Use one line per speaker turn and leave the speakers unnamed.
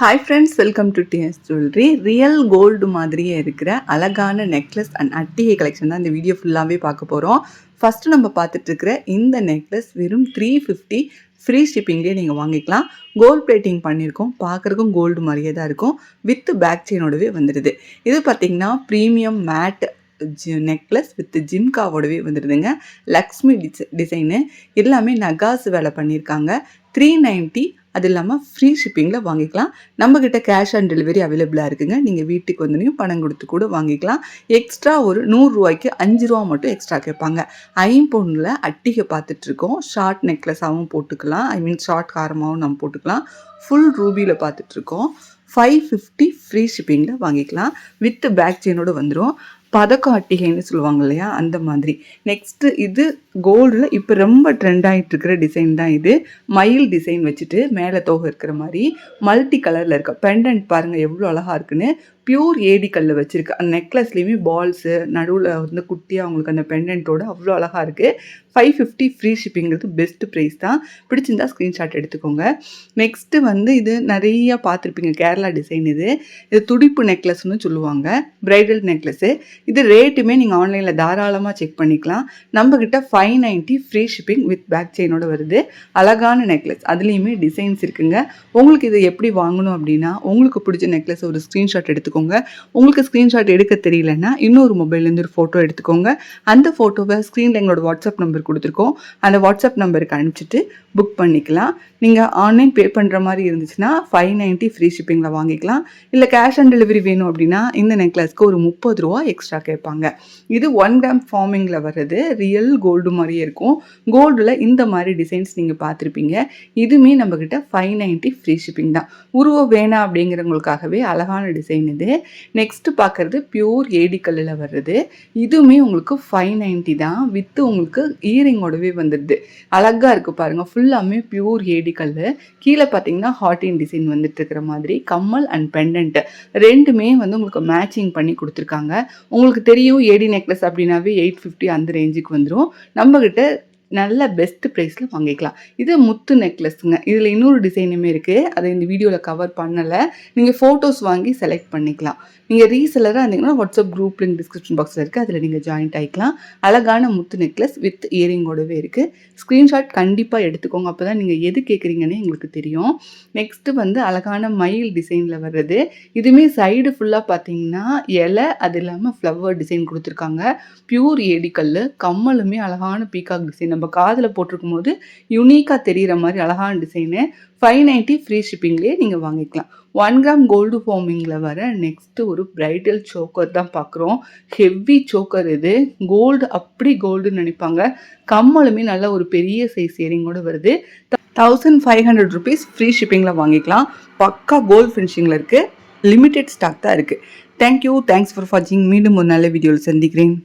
Hi friends welcome to TS jewellery real gold மாதிரியே இருக்கிற அழகான நெக்லஸ் அண்ட் அட்டிகை கலெக்ஷன் தான் இந்த வீடியோ ஃபுல்லாகவே பார்க்க போகிறோம் ஃபஸ்ட்டு நம்ம பார்த்துட்டு இருக்கிற இந்த நெக்லஸ் வெறும் த்ரீ ஃபிஃப்டி ஃப்ரீ ஷிப்பிங்லேயே நீங்கள் வாங்கிக்கலாம். கோல்ட் பிளேட்டிங் பண்ணியிருக்கோம். பார்க்குறக்கும் கோல்டு மாதிரியே தான் இருக்கும். வித் பேக் செயினோடவே வந்துடுது. இது பார்த்தீங்கன்னா premium matte G necklace with ஜிம்காவோடவே வந்துடுதுங்க. லக்ஷ்மி டிசை டிசைனு எல்லாமே நகாஸ் வேலை பண்ணியிருக்காங்க. த்ரீ நைன்ட்டி அது இல்லாமல் ஃப்ரீ ஷிப்பிங்கில் வாங்கிக்கலாம். நம்மக்கிட்ட கேஷ் ஆன் டெலிவரி அவைலபிளாக இருக்குங்க. நீங்கள் வீட்டுக்கு வந்துனையும் பணம் கொடுத்து கூட வாங்கிக்கலாம். எக்ஸ்ட்ரா ஒரு நூறுரூவாய்க்கு அஞ்சு ரூபா மட்டும் எக்ஸ்ட்ரா கேட்பாங்க. ஐம்பொண்ணில் அட்டிகை பார்த்துட்ருக்கோம் ஷார்ட் நெக்லஸாகவும் போட்டுக்கலாம். ஐ மீன் ஷார்ட் காரமாகவும் நம்ம போட்டுக்கலாம். ஃபுல் ரூபியில் பார்த்துட்ருக்கோம் ஃபைவ் ஃபிஃப்டி ஃப்ரீ ஷிப்பிங்கில் வாங்கிக்கலாம். வித் பேக் செயினோடு வந்துடும் பதக்காட்டிகைன்னு சொல்லுவாங்க இல்லையா? அந்த மாதிரி. நெக்ஸ்ட்டு இது கோல்டில் இப்போ ரொம்ப ட்ரெண்ட் ஆகிட்டு இருக்கிற டிசைன் தான் இது. மயில் டிசைன் வச்சுட்டு மேலே தோகை இருக்கிற மாதிரி மல்டி கலரில் இருக்க. பெண்டன்ட் பாருங்கள் எவ்வளோ அழகாக இருக்குன்னு. பியூர் ஏடி வச்சுருக்கு. அந்த நெக்லஸ்லேயுமே பால்ஸு நடுவில் வந்து குட்டியாக அவங்களுக்கு அந்த பெண்டன்ட்டோட அவ்வளோ அழகாக இருக்குது ஃபைவ் ஃபிஃப்டி ஃப்ரீ ஷிப்பிங்கிறது பெஸ்ட் ப்ரைஸ் தான். பிடிச்சிருந்தா ஸ்க்ரீன்ஷாட் எடுத்துக்கோங்க. நெக்ஸ்ட்டு வந்து இது நிறையா பார்த்துருப்பீங்க. கேரளா டிசைன் இது. இது துடிப்பு நெக்லஸ்னு சொல்லுவாங்க. ப்ரைடல் நெக்லஸ்ஸு இது ரேட்டுமே நீங்கள் ஆன்லைனில் தாராளமாக செக் பண்ணிக்கலாம். நம்மக்கிட்ட five ninety free shipping with back செயினோட வருது. அழகான நெக்லஸ் அதுலேயுமே டிசைன்ஸ் இருக்குங்க. உங்களுக்கு இது எப்படி வாங்கணும் அப்படின்னா உங்களுக்கு பிடிச்ச நெக்லஸ் ஒரு ஸ்க்ரீன்ஷாட் எடுத்துக்கோங்க. உங்களுக்கு ஸ்க்ரீன்ஷாட் எடுக்க தெரியலன்னா இன்னொரு மொபைல்லேருந்து ஒரு ஃபோட்டோ எடுத்துக்கோங்க. அந்த ஃபோட்டோவை ஸ்க்ரீனில் எங்களோட வாட்ஸ்அப் நம்பர் கொடுத்துருக்கோம். அந்த வாட்ஸ்அப் நம்பருக்கு அனுப்பிச்சிட்டு புக் பண்ணிக்கலாம். நீங்கள் ஆன்லைன் பே பண்ணுற மாதிரி இருந்துச்சுன்னா ஃபைவ் நைன்ட்டி ஃப்ரீ ஷிப்பிங்கில் வாங்கிக்கலாம். இல்லை கேஷ் ஆன் டெலிவரி வேணும் அப்படின்னா இந்த நெக்லஸ்க்கு ஒரு முப்பது ரூபா எக்ஸ்ட்ரா கேட்பாங்க. இது ஒன் கிராம் ஃபார்மிங்கில் வர்றது ரியல் கோல்டு மாதிரியே இருக்கும். கோல்டில் இந்த மாதிரி டிசைன்ஸ் நீங்கள் பார்த்துருப்பீங்க. இதுவுமே நம்மக்கிட்ட ஃபைவ் நைன்ட்டி ஃப்ரீ ஷிப்பிங் தான். உருவம் வேணாம் அப்படிங்கிறவங்களுக்காகவே அழகான டிசைன் இது. நெக்ஸ்ட்டு பார்க்குறது பியூர் ஏடிக்கல்லில் வர்றது. இதுவுமே உங்களுக்கு ஃபைவ் நைன்ட்டி தான். வித்து உங்களுக்கு ஈரிங்கோடவே வந்துடுது. அழகாக இருக்குது பாருங்கள் ஃபுல்லாமே பியூர் ஏடிக்கல் கீழே பார்த்தீங்கன்னா ஹாட்டின் டிசைன் வந்துட்டு இருக்கிற மாதிரி. கம்மல் அண்ட் பெண்டன்ட் ரெண்டுமே வந்து உங்களுக்கு மேட்சிங் பண்ணி கொடுத்துருக்காங்க. உங்களுக்கு தெரியும் ஏடி நெக்லஸ் அப்படின்னாவே எயிட் ஃபிஃப்டி அந்த ரேஞ்சுக்கு வந்துடும் நம்மக்கிட்ட நல்ல பெஸ்ட் ப்ரைஸில் வாங்கிக்கலாம். இது முத்து நெக்லஸ்ங்க இதில் இன்னொரு டிசைனுமே இருக்குது அதை இந்த வீடியோவில் கவர் பண்ணலை. நீங்கள் ஃபோட்டோஸ் வாங்கி செலக்ட் பண்ணிக்கலாம். நீங்கள் ரீசெலராக இருந்தீங்கன்னா வாட்ஸ்அப் குரூப் லிங்க் டிஸ்கிரிப்ஷன் பாக்ஸில் இருக்குது அதில் நீங்கள் ஜாயின்ட் ஆகிக்கலாம் அழகான முத்து நெக்லஸ் வித் இயரிங்கோடவே இருக்குது ஸ்க்ரீன்ஷாட் கண்டிப்பாக எடுத்துக்கோங்க. அப்போ தான் நீங்கள் எது கேட்குறீங்கன்னு எங்களுக்கு தெரியும். நெக்ஸ்ட்டு வந்து அழகான மயில் டிசைனில் வர்றது. இதுவுமே சைடு ஃபுல்லாக பார்த்தீங்கன்னா இலை அது இல்லாமல் ஃப்ளவர் டிசைன் கொடுத்துருக்காங்க. பியூர் ஏடிக்கல் கம்மலுமே அழகான பீகாக் டிசைன் நம்ம காதில் போட்டிருக்கும் போது யுனிக்காக தெரிகிற மாதிரி அழகான டிசைனு ஃபைவ் நைன்ட்டி ஃப்ரீ ஷிப்பிங்லேயே நீங்கள் வாங்கிக்கலாம். ஒன் கிராம் கோல்டு ஃபார்மிங்கில் வர நெக்ஸ்ட்டு ஒரு பிரைடல் சோக்கர் தான் பார்க்குறோம் ஹெவி சோக்கர் இது. கோல்டு அப்படி கோல்டுன்னு நினைப்பாங்க. கம்மலுமே நல்ல ஒரு பெரிய சைஸ் இயரிங்கோடு வருது. Thousand five hundred rupees free ஷிப்பிங்கில் வாங்கிக்கலாம். பக்கா கோல்டு ஃபினிஷிங்கில் இருக்குது லிமிடெட் ஸ்டாக் தான் இருக்குது தேங்க்யூ தேங்க்ஸ் ஃபார் வாட்சிங் மீண்டும் ஒரு நல்ல வீடியோவில் சந்திக்கிறேன்.